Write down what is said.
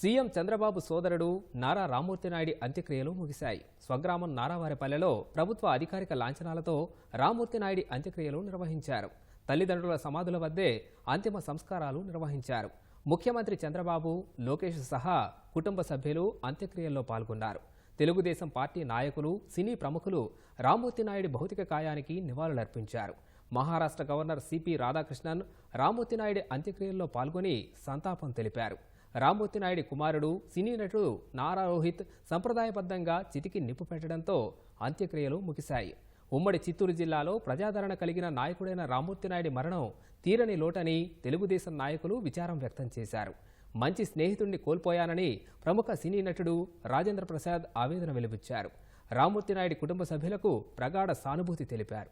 CM Chandrababu సోదరుడు నారా రామూర్తినాయుడి అంత్యక్రియలు ముగిశాయి. స్వగ్రామం నారావారిపల్లెలో ప్రభుత్వ అధికారిక లాంఛనాలతో రామూర్తినాయుడి అంత్యక్రియలు నిర్వహించారు. తల్లిదండ్రుల సమాధుల వద్దే అంతిమ సంస్కారాలు నిర్వహించారు. ముఖ్యమంత్రి చంద్రబాబు లోకేష్ సహా కుటుంబ సభ్యులు అంత్యక్రియల్లో పాల్గొన్నారు. తెలుగుదేశం పార్టీ నాయకులు సినీ ప్రముఖులు రామూర్తినాయుడి భౌతిక కాయానికి నివాళులర్పించారు. మహారాష్ట్ర గవర్నర్ సిపి రాధాకృష్ణన్ రామూర్తినాయుడి అంత్యక్రియల్లో పాల్గొని సంతాపం తెలిపారు. రామ్మూర్తి నాయుడి కుమారుడు సినీ నటుడు నారా రోహిత్ సంప్రదాయబద్ధంగా చితికి నిప్పు పెట్టడంతో అంత్యక్రియలు ముగిశాయి. ఉమ్మడి చిత్తూరు జిల్లాలో ప్రజాదరణ కలిగిన నాయకుడైన రామ్మూర్తి నాయుడి మరణం తీరని లోటని తెలుగుదేశం నాయకులు విచారం వ్యక్తం చేశారు. మంచి స్నేహితుడిని కోల్పోయానని ప్రముఖ సినీ నటుడు రాజేంద్ర ప్రసాద్ ఆవేదన వెలిబుచ్చారు రామ్మూర్తి నాయుడి కుటుంబ సభ్యులకు ప్రగాఢ సానుభూతి తెలిపారు.